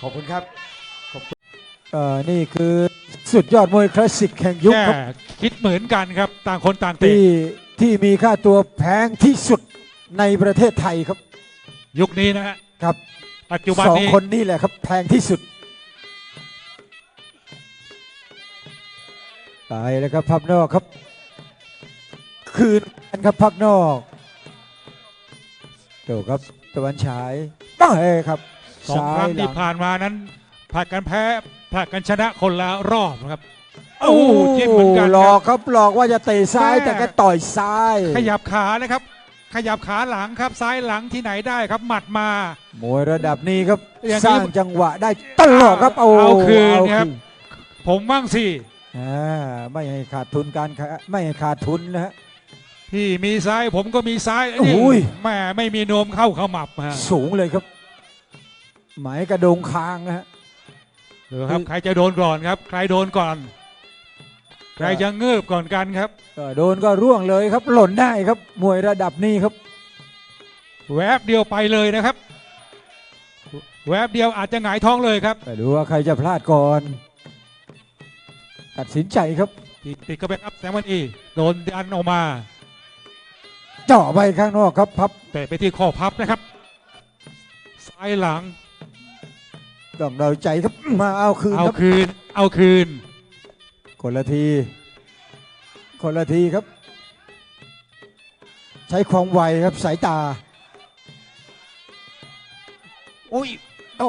ขอบคุณครับเอ่อนี่คือสุดยอดมวยคลาสสิกแห่งยุคแค่ครับคิดเหมือนกันครับ ต่างคนต่างเตะที่ที่มีค่าตัวแพงที่สุดในประเทศไทยครับยุคนี้นะฮะครับปัจจุบันสองนี้คนนี่แหละครับแพงที่สุดตายแล้วครับพับนอกครับ คืนกันครับพักนอกเดี๋ยวครับตะวันฉายต้องเอครับ สองครั้งซ้ายหลัที่ผ่านมานั้นผลัดกันแพ้ผลัดกันชนะคนละรอบนะครับโอ้โอ้จิ้มเหมือนกันหลคอรักบครับหลอกว่าจะเตะซ้ายแม่แต่แกต่อยซ้าย ขยับขานะครับ ขยับขาหลังครับซ้ายหลังที่ไหนได้ครับ หมัดมามวยระดับนี้ครับอย่างนี้สร้างจังหวะได้ตลอดครับเอาเอาคืนเอาครับผมบ้างสิอ่าไม่ให้ขาดทุนการค้าไม่ให้ขาดทุนนะฮะพี่มีซ้ายผมก็มีซ้ายโอ้นี่โหยแม่ไม่มีโนมเข้าขมับฮะสูงเลยครับ หมายกระโดงคางนะฮะเออครับใครจะโดนก่อนครับ ใครโดนก่อน ใครจะเงือบก่อนกันครับก็โดนก็ร่วงเลยครับ หล่นได้ครับมวยระดับนี้ครับ แวบเดียวไปเลยนะครับ แวบเดียวอาจจะหงายท้องเลยครับแต่ดูว่าใครจะพลาดก่อน ตัดสินใจครับติดติดก็ไปครับแซมวันอีโดนดันออกมา เจาะไปข้างนอกครับพับเตะไปที่ข้อพับนะครับซ้ายหลัง ต้องเราใจครับ มาเอาคืนเอาครับคืน เอาคืน คนละทีคนละทีครับ ใช้ความไวครับสายตา อุ้ย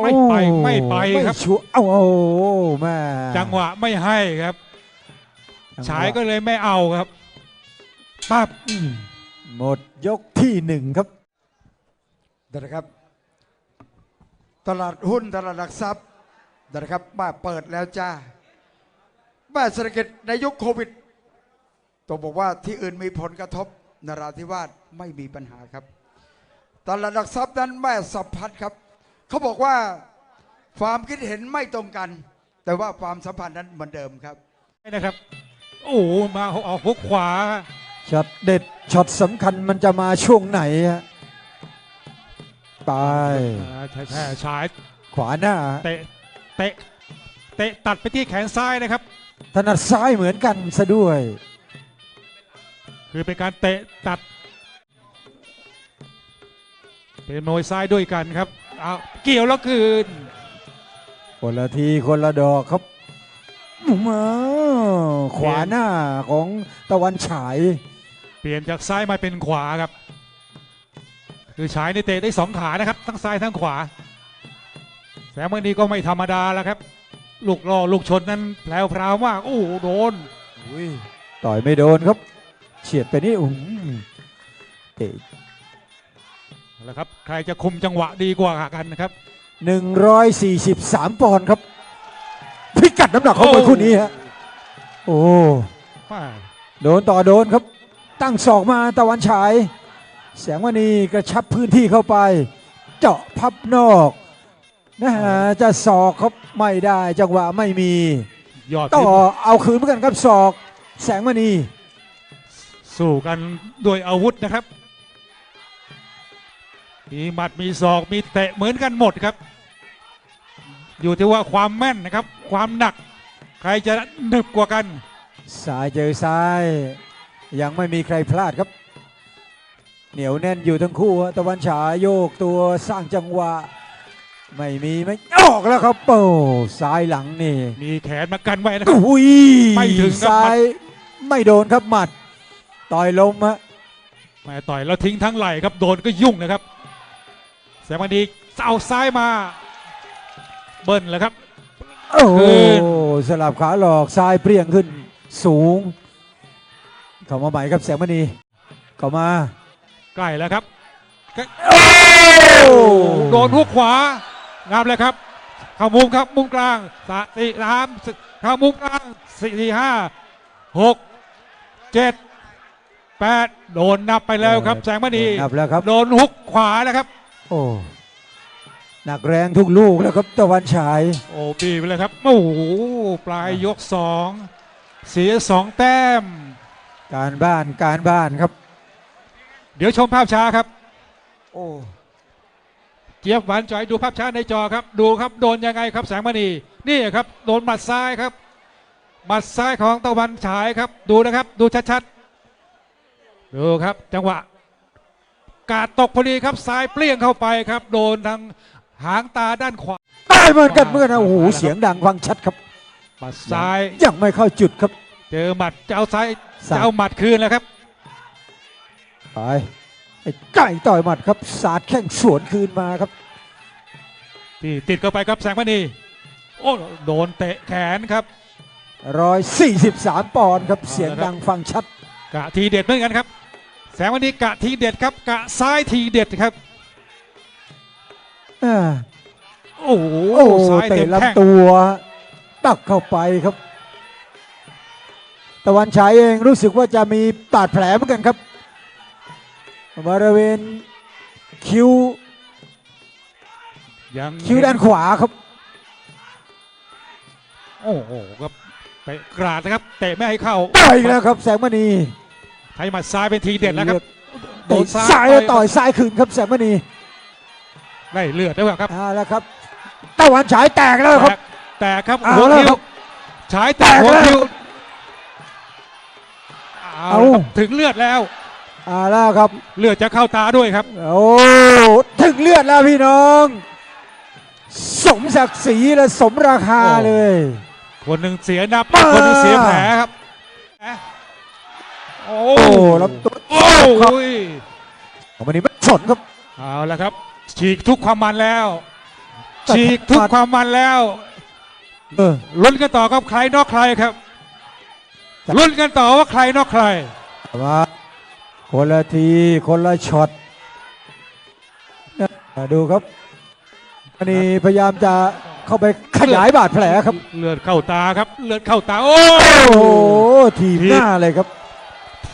ไม่ไปไม่ไปครับชัวเอาโอ้แม่จังหวะไม่ให้ครับ จังหวะฉายก็เลยไม่เอาครับปั๊บอืมหมดยกที่หนึ่งครับ เดี๋ยวนะครับ ตลาดหุ้นตลาดหลักทรัพย์เดี๋ยวนะครับมาเปิดแล้วจ้าบ้านเศรษฐกิจในยุคโควิดต้องบอกว่าที่อื่นมีผลกระทบนราธิวาสไม่มีปัญหาครับ ตลาดหลักทรัพย์นั้นแม่สัมพันธ์ครับ เขาบอกว่าความคิดเห็นไม่ตรงกัน แต่ว่าความสัมพันธ์นั้นเหมือนเดิมครับนะครับ โอ้โหมาออกฮุกขวาช็อตเด็ดช็อตสำคัญมันจะมาช่วงไหนฮะ ตายอ่าใช่ใช่ฉายขวาหน้า เตะเตะเตะตัดไปที่แขนซ้ายนะครับ ถนัดซ้ายเหมือนกันซะด้วย คือเป็นการเตะตัด เป็นมวยซ้ายด้วยกันครับเอาเกี่ยวแล้วคืน คนละทีคนละดอกครับมาขวาหน้าของตะวันฉาย เปลี่ยนจากซ้ายมาเป็นขวาครับ คือฉายในเตะได้สองขานะครับทั้งซ้ายทั้งขวา แสงมันนี้ก็ไม่ธรรมดาแล้วครับ ลูกรอลูกชนนั้นแผลวพราวมากโอ้โหโดนต่อยไม่โดนครับเฉียดไปนี่อุ้มเตะแล้วครับใครจะคุมจังหวะดีกว่ากันนะครับหนึ่งร้อยสี่สิบสามปอนด์ครับ พิกัดน้ำหนักของมวยคู่นี้ฮะโอ้มาโดนต่อโดนครับ ตั้งศอกมาตะวันฉาย แสงมณีกระชับพื้นที่เข้าไป เจาะพับนอกนะฮะจะศอกครับไม่ได้จังหวะไม่มียอดต่อทิพย์เอาคืนเหมือนกันครับศอก แสงมณีสู้กันด้วยอาวุธนะครับ มีหมัดมีศอกมีเตะเหมือนกันหมดครับ อยู่ที่ว่าความแม่นนะครับ ความหนัก ใครจะหนึบกว่ากันซ้ายเจอซ้าย ยังไม่มีใครพลาดครับ เหนียวแน่นอยู่ทั้งคู่ฮะตะวันฉายโยกตัวสร้างจังหวะ ไม่มีไม่ออกแล้วครับโอ้ซ้ายหลังนี่มีแขนมากันไว้นะครับอุ้ยไม่ถึงครับซ้ายไม่โดนครับหมัด ต่อยลมฮะแม่ต่อยแล้วทิ้งทั้งไหล่ครับโดนก็ยุ่งนะครับแสงวันดีเอาซ้ายมา เบิ้ลแล้วครับโอ้โหคืนสลับขาหลอกซ้ายเปรี้ยงขึ้นสูง เข้ามาใหม่ครับแสงมณีเข้ามา ใกล้แล้วครับโอ้โดนหุกขวางามเลยครับเข้ามุมครับมุมกลางสามสี่สามเข้ามุมกลางสี่สี่ห้าหกเจ็ดแปดโดนนับไปแล้วครับ แสงมณีนับแล้วครับโดนหุกขวานะครับ โอ้หนักแรงทุกลูกแล้วครับตะวันฉาย โอ้บีบไปเลยครับโอ้โหปลายยกสองเสียสองแต้ม การบ้านการบ้านครับ เดี๋ยวชมภาพช้าครับ โอ้จี๊ยบหวานจ่อยดูภาพช้าในจอครับ ดูครับโดนยังไงครับแสงมณี นี่ครับ โดนหมัดซ้ายครับ หมัดซ้ายของตะวันฉายครับ ดูนะครับ ดูชัดๆ ดูครับจังหวะ กาดตกพอดีครับ ซ้ายเปลี่ยงเข้าไปครับ โดนทางหางตาด้านขวา ได้เหมือนกันเหมื่อนกันโอ้โหเสียงดังฟังชัดครับ หมัดซ้าย ยังไม่เข้าจุดครับ เจอหมัดจะเอาซ้ายซ้ายจะเอาหมัดคืนแล้วครับ ไปไอ้ไก่ต่อยหมัดครับ สาดแข้งสวนคืนมาครับ ที่ติดเข้าไปครับแสงมณีโอ้โดนเตะแขนครับ 143 ปอนด์ครับ เสียงดังฟังชัด กะทีเด็ดเหมือนกันครับ แสงวันนี้กะทีเด็ดครับ กะซ้ายทีเด็ดครับอ่าโอ้โหโอ้โหซ้ายเตะเต็มแข้งลำตัวตักเข้าไปครับ ตะวันฉายเองรู้สึกว่าจะมีบาดแผลเหมือนกันครับ บริเวณคิ้วยังคิ้วด้านขวาครับ โอ้โหครับเตะกราดนะครับเตะไม่ให้เข้าต่อยอีกแล้วครับ แสงมณีไทยหมัดซ้ายเป็นทีเด็ดแล้วครับโดเตะนซ้ายซ้ายแล้วต่อยซ้ายคืนครับแสงมณีได้เลือดด้วยครับเอาแล้วครับตะวันฉายแตกแล้วครับ แตกแตกครับเอาหัวแล้วคิ้วครับฉายแตกแตกหัวแล้วคิ้วเอาเอาละครับถึงเลือดแล้วเอาแล้วครับ เลือดจะเข้าตาด้วยครับ โอ้ถึงเลือดแล้วพี่น้อง สมศักดิ์ศรีและสมราคาโอ้ เลย คนหนึ่งเสียนับมาคนหนึ่งเสียแผลครับแผลโอ้โอ้ลำตัวโอ้ยวันนี้ไม่สนครับ เอาละครับ ฉีกทุกความมันแล้วแต่ฉีกทุกความมันแล้วเออ ลุ้นกันต่อครับใครนอกใครครับจ้ะลุ้นกันต่อว่าใครนอกใครมา คนละที คนละช็อตเนี่ยดูครับวันนี้พยายามจะเข้าไปขยายบาดแผลครับ เลือดเข้าตาครับ เลือดเข้าตา โอ้โอ้โหทีบหน้าเลยครับ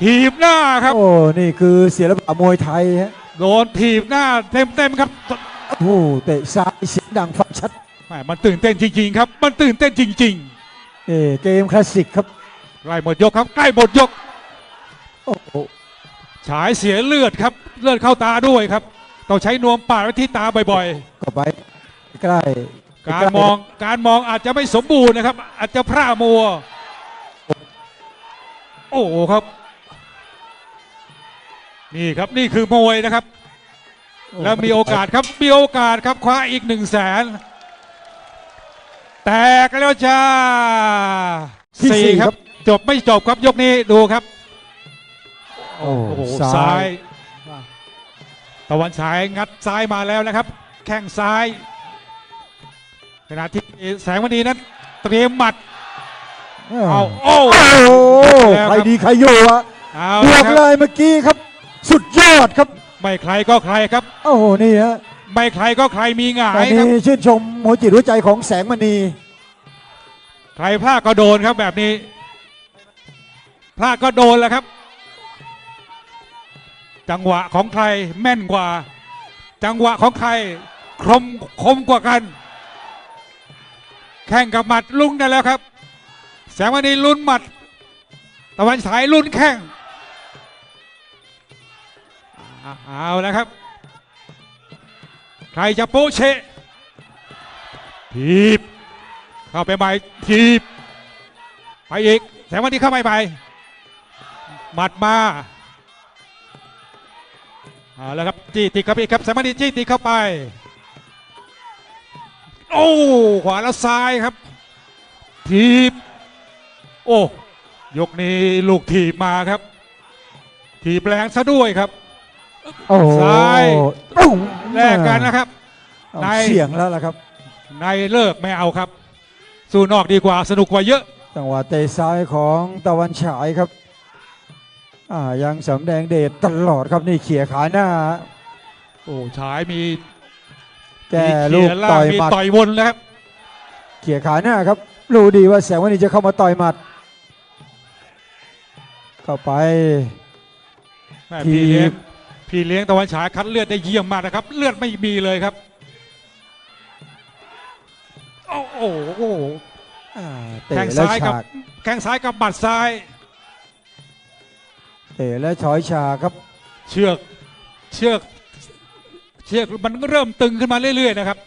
ถีบหน้าครับ โอ้นี่คือศิลปะมวยไทยฮะโดนถีบหน้าเต็มๆครับโอ้โหเตะซ้ายเสียงดังฟังชัดแหม่มันตื่นเต้นจริงๆครับ มันตื่นเต้นจริงเอ้เกมคลาสสิกครับๆใกล้หมดยกครับใกล้หมดยกโอ้โห ฉายเสียเลือดครับ เลือดเข้าตาด้วยครับ ต้องใช้นวมปาดไว้ที่ตาบ่อยก็ไปใกล้ๆ การมองการมองอาจจะไม่สมบูรณ์นะครับ อาจจะพร่ามัว โอ้โหครับ นี่ครับนี่คือมวยนะครับแล้วมีโอกาสครับมีโอกาสครับคว้าอีกหนึ่งแสนแตกแล้วจ้าที่สี่สี่คครัรับ บ จบไม่จบครับยกนี้ดูครับ โอ้โอ้โหซ้าซ้ายยตะวันฉายงัดซ้ายมาแล้วนะครับ แข้งซ้าย ขณะที่แสงมณีนั้นเตรียมหมัดเอาโอ้โอ้โหแล้วครับใครดีใครอยู่อะเอาบวละกคเลรับยเมื่อกี้ครับ สุดยอดครับ ไม่ใครก็ใครครับ โอ้โหนี่ฮะไม่ใครก็ใครมีหงาตอนยครับ นี้ชื่นชมหัวจิตหัวใจของแสงมณี ใครพลาดก็โดนครับแบบนี้ พลาดก็โดนแล้วครับ จังหวะของใครแม่นกว่า จังหวะของใครคมคมกว่ากัน แข่งกับหมัดลุงได้แล้วครับ แสงวันนี้ลุ้นหมัด ตะวันฉายลุ้นแข้งเอาแล้วครับ ใครจะโปเชทีบเข้าไปใหม่ทีบไปอีกแสงวันนี้เข้าไปใหม่หมัดมา เอาแล้วครับจี้ติดเข้าไปอีกครับแสงวันนี้จี้ติดเข้าไป โอ้ขวาแล้วซ้ายครับทีบโอ้ยกนี้ลูกทีบมาครับทีบแรงซะด้วยครับโอ้โหซ้ายปุ้งแลกกันนะครับเอาในเสียงแล้วล่ะครับในเลิกไม่เอาครับ สู้นอกดีกว่าสนุกกว่าเยอะ จังหวะเตะซ้ายของตะวันฉายครับอ่า ยังสำแดงเดชตลอดครับนี่เขี่ยขาหน้า โอ้ฉายมีแกมีลูเขีกยล่าต่งอยมีหมัดต่อยวนแล้วครับ เขี่ยขาหน้าครับ รู้ดีว่าแสงวันนี้จะเข้ามาต่อยหมัด เข้าไปแม่ทีบพี่เลี้ยงพี่เลี้ยงตะวันฉายคัดเลือดได้เยี่ยมมากนะครับ เลือดไม่มีเลยครับ โอ้โหอ่าเตะแข้งแล้วซ้ายกับฉากแข้งซ้ายกับบัดซ้าย เตะและช้อยฉากครับ เชือกเชือกเชืชือกมันเริ่มตึงขึ้นมาเรื่อย ๆ นะครับ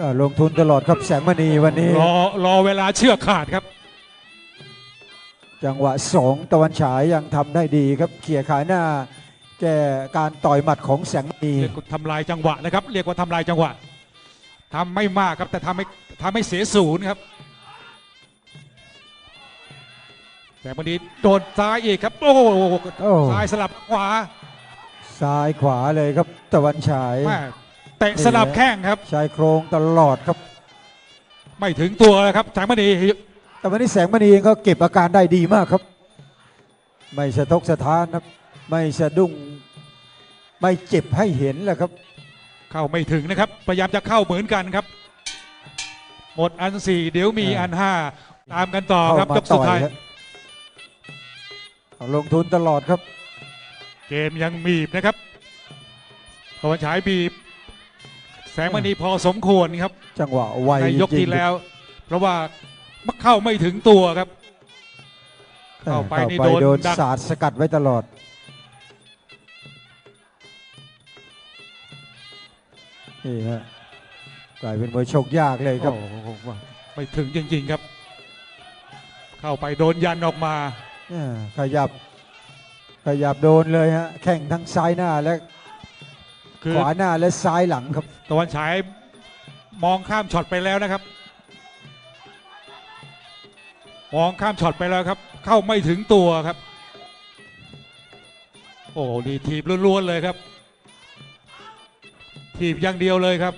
อ่าลงทุนตลอดครับแสงมณีวันนี้ รอรอเวลาเชือกขาดครับ จังหวะสองตะวันฉายยังทำได้ดีครับเขี่ยขาหน้า แก้การต่อยหมัดของแสงมณีเรียกว่าทำลายจังหวะนะครับ เรียกว่าทำลายจังหวะทำไม่มากครับแต่ทำให้ทำให้เสียศูนย์ครับ แต่วันนี้โดนซ้ายอีกครับ โอ้โหโอ้ ซ้ายสลับขวาซ้ายขวาเลยครับ ตะวันฉายแม่เตะสลับแข้งครับ ชายโครงตลอดครับ ไม่ถึงตัวเลยครับแสงมณีแต่วันนี้แสงมณีเองก็เก็บอาการได้ดีมากครับ ไม่สะทกสะท้านครับ ไม่สะดุ้งไม่เจ็บให้เห็นแหละครับ เข้าไม่ถึงนะครับ พยายามจะเข้าเหมือนกันครับ หมดอันสี่เดี๋ยวมีอ่าอันห้าตามกันต่อเข้าครับมายกสุต่ดอยท้ายครับเอา ลงทุนตลอดครับ เกมยังบีบนะครับตะวันฉายบีบ แสงมณีพอสมควรครับ จังหวะไวในยกจริที่งๆแล้ว เพราะว่าเข้าไม่ถึงตัวครับ เข้าไปนี่เข้าโดนโดนดักสาดสกัดไว้ตลอดนี่ฮะกลายเป็นมวยโชคยากเลยครับโอ้โหไม่ถึงจริง ๆครับ เข้าไปโดนยันออกมาอ่า ขยับ ขยับโดนเลยฮะ แข่งทั้งซ้ายหน้าและคือขวาหน้าและซ้ายหลังครับ ตะวันฉายมองข้ามช็อตไปแล้วนะครับ มองข้ามช็อตไปแล้วครับ เข้าไม่ถึงตัวครับ โอ้โหดีทีบล้วนๆเลยครับ ทีบอย่างเดียวเลยครับ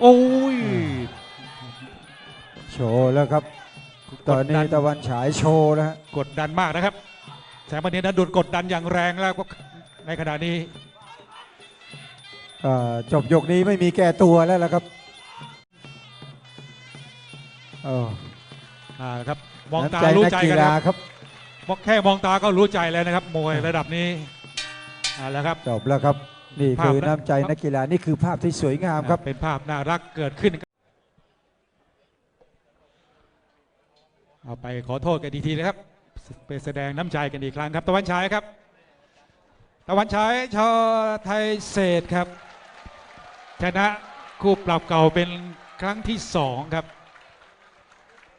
โอ้ย โชว์แล้วครับ ตอนนี้กดดัตะวันฉายโชว์แล้วฮะกดดันมากนะครับ แสงมณีนั้นโดนกดดันอย่างแรงแล้วก็ในขณะนี้อ่าจบยกนี้ไม่มีแก้ตัวแล้วล่ะครับโอ้อ่าครับมองน้ำตาใจรู้นักใจกีกันฬานะครับครับแค่มองตาก็รู้ใจแล้วนะครับมวยระดับนี้อ่าแล้วครับจบแล้วครับนี่คือภาพนะน้ำใจนักกีฬานี่คือภาพที่สวยงามครับเป็นภาพน่ารักเกิดขึ้น เอาไปขอโทษกันอีกทีนะครับไปแสดงน้ำใจกันอีกครั้งครับ ตะวันฉายครับ ตะวันฉายชอไทยเศษครับ ชนะคู่ปรับเก่าเป็นครั้งที่สองครับ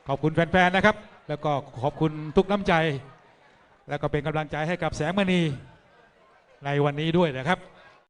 ขอบคุณแฟนๆนะครับ แล้วก็ขอบคุณทุกน้ำใจ แล้วก็เป็นกำลังใจให้กับแสงมณีในวันนี้ด้วยนะครับ